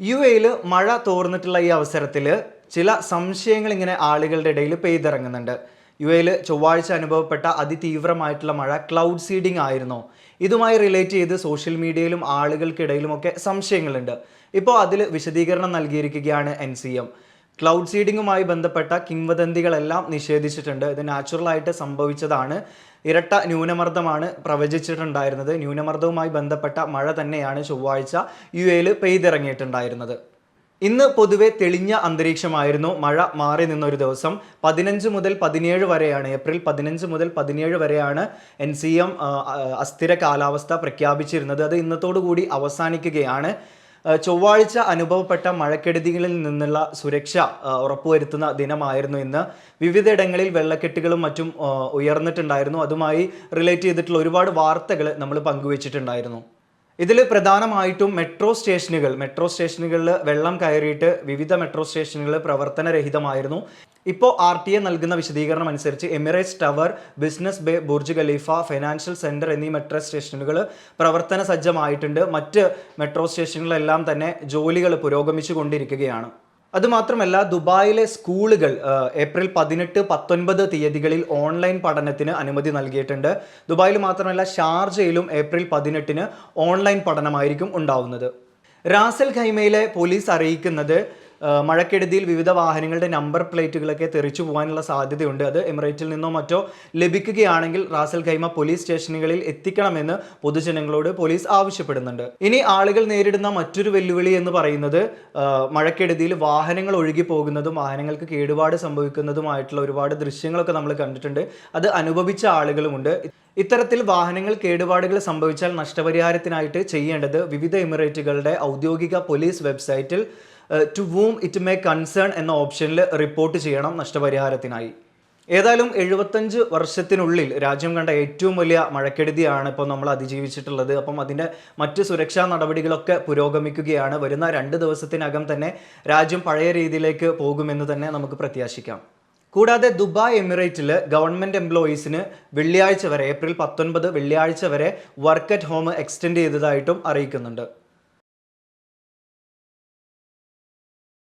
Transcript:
U എയിൽ മഴ തോർന്നിട്ടുള്ള ഈ അവസരത്തിൽ ചില സംശയങ്ങൾ ഇങ്ങനെ ആളുകളുടെ ഇടയിൽ പെയ്തിറങ്ങുന്നുണ്ട്. യു എയിൽ ചൊവ്വാഴ്ച അനുഭവപ്പെട്ട അതിതീവ്രമായിട്ടുള്ള മഴ ക്ലൗഡ് സീഡിംഗ് ആയിരുന്നോ. ഇതുമായി റിലേറ്റ് ചെയ്ത് സോഷ്യൽ മീഡിയയിലും ആളുകൾക്കിടയിലുമൊക്കെ സംശയങ്ങളുണ്ട്. ഇപ്പോൾ അതിൽ വിശദീകരണം നൽകിയിരിക്കുകയാണ് എൻ സി എം. ക്ലൗഡ് സീഡിങ്ങുമായി ബന്ധപ്പെട്ട കിംവദന്തികളെല്ലാം നിഷേധിച്ചിട്ടുണ്ട്. ഇത് നാച്ചുറലായിട്ട് സംഭവിച്ചതാണ്. ഇരട്ട ന്യൂനമർദ്ദമാണ് പ്രവചിച്ചിട്ടുണ്ടായിരുന്നത്. ന്യൂനമർദ്ദവുമായി ബന്ധപ്പെട്ട മഴ തന്നെയാണ് ചൊവ്വാഴ്ച യു എയിൽ പെയ്തിറങ്ങിയിട്ടുണ്ടായിരുന്നത്. ഇന്ന് പൊതുവെ തെളിഞ്ഞ അന്തരീക്ഷമായിരുന്നു. മഴ മാറി നിന്നൊരു ദിവസം. പതിനഞ്ച് മുതൽ പതിനേഴ് വരെയാണ് ഏപ്രിൽ പതിനഞ്ച് മുതൽ പതിനേഴ് വരെയാണ് എൻ സി എം അസ്ഥിര കാലാവസ്ഥ പ്രഖ്യാപിച്ചിരുന്നത്. അത് ഇന്നത്തോടു കൂടി അവസാനിക്കുകയാണ്. ചൊവ്വാഴ്ച അനുഭവപ്പെട്ട മഴക്കെടുതികളിൽ നിന്നുള്ള സുരക്ഷ ഉറപ്പുവരുത്തുന്ന ദിനമായിരുന്നു ഇന്ന്. വിവിധയിടങ്ങളിൽ വെള്ളക്കെട്ടുകളും മറ്റും ഉയർന്നിട്ടുണ്ടായിരുന്നു. അതുമായി റിലേറ്റ് ചെയ്തിട്ടുള്ള ഒരുപാട് വാർത്തകൾ നമ്മൾ പങ്കുവച്ചിട്ടുണ്ടായിരുന്നു. ഇതിൽ പ്രധാനമായിട്ടും മെട്രോ സ്റ്റേഷനുകൾ മെട്രോ സ്റ്റേഷനുകളിൽ വെള്ളം കയറിയിട്ട് വിവിധ മെട്രോ സ്റ്റേഷനുകൾ പ്രവർത്തനരഹിതമായിരുന്നു. ഇപ്പോൾ ആർ ടി എ നൽകുന്ന വിശദീകരണം അനുസരിച്ച് Emirates tower business bay Burj Khalifa financial centre എന്നീ മെട്രോ സ്റ്റേഷനുകൾ പ്രവർത്തന സജ്ജമായിട്ടുണ്ട്. മറ്റ് മെട്രോ സ്റ്റേഷനുകളെല്ലാം തന്നെ ജോലികൾ പുരോഗമിച്ചു കൊണ്ടിരിക്കുകയാണ്. അതുമാത്രമല്ല ദുബായിലെ സ്കൂളുകൾ ഏപ്രിൽ പതിനെട്ട് പത്തൊൻപത് തീയതികളിൽ ഓൺലൈൻ പഠനത്തിന് അനുമതി നൽകിയിട്ടുണ്ട്. ദുബായിൽ മാത്രമല്ല ഷാർജയിലും ഏപ്രിൽ പതിനെട്ടിന് ഓൺലൈൻ പഠനമായിരിക്കും ഉണ്ടാവുന്നത്. റാസൽ ഖൈമയിലെ പോലീസ് അറിയിക്കുന്നത് മഴക്കെടുതിയിൽ വിവിധ വാഹനങ്ങളുടെ നമ്പർ പ്ലേറ്റുകളൊക്കെ തെറിച്ചു പോകാനുള്ള സാധ്യതയുണ്ട്. അത് എമിറേറ്റിൽ നിന്നോ മറ്റോ ലഭിക്കുകയാണെങ്കിൽ റാസൽ ഖൈമ പോലീസ് സ്റ്റേഷനുകളിൽ എത്തിക്കണമെന്ന് പൊതുജനങ്ങളോട് പോലീസ് ആവശ്യപ്പെടുന്നുണ്ട്. ഇനി ആളുകൾ നേരിടുന്ന മറ്റൊരു വെല്ലുവിളി എന്ന് പറയുന്നത് മഴക്കെടുതിയിൽ വാഹനങ്ങൾ ഒഴുകി പോകുന്നതും വാഹനങ്ങൾക്ക് കേടുപാട് സംഭവിക്കുന്നതുമായിട്ടുള്ള ഒരുപാട് ദൃശ്യങ്ങളൊക്കെ നമ്മൾ കണ്ടിട്ടുണ്ട്. അത് അനുഭവിച്ച ആളുകളുമുണ്ട്. ഇത്തരത്തിൽ വാഹനങ്ങൾ കേടുപാടുകൾ സംഭവിച്ചാൽ നഷ്ടപരിഹാരത്തിനായിട്ട് ചെയ്യേണ്ടത് വിവിധ എമിറേറ്റുകളുടെ ഔദ്യോഗിക പോലീസ് വെബ്സൈറ്റിൽ to whom it may concern എന്ന ഓപ്ഷനിൽ റിപ്പോർട്ട് ചെയ്യണം നഷ്ടപരിഹാരത്തിനായി. ഏതായാലും എഴുപത്തഞ്ച് വർഷത്തിനുള്ളിൽ രാജ്യം കണ്ട ഏറ്റവും വലിയ മഴക്കെടുതിയാണ് ഇപ്പോൾ നമ്മൾ അതിജീവിച്ചിട്ടുള്ളത്. അപ്പം അതിന്റെ മറ്റ് സുരക്ഷാ നടപടികളൊക്കെ പുരോഗമിക്കുകയാണ്. വരുന്ന രണ്ട് ദിവസത്തിനകം തന്നെ രാജ്യം പഴയ രീതിയിലേക്ക് പോകുമെന്ന് തന്നെ നമുക്ക് പ്രത്യാശിക്കാം. കൂടാതെ ദുബായ് എമിറേറ്റിൽ ഗവൺമെന്റ് എംപ്ലോയീസിന് വെള്ളിയാഴ്ച വരെ ഏപ്രിൽ പത്തൊൻപത് വെള്ളിയാഴ്ച വരെ വർക്ക് അറ്റ് ഹോം എക്സ്റ്റെൻഡ് ചെയ്തതായിട്ടും അറിയിക്കുന്നുണ്ട്.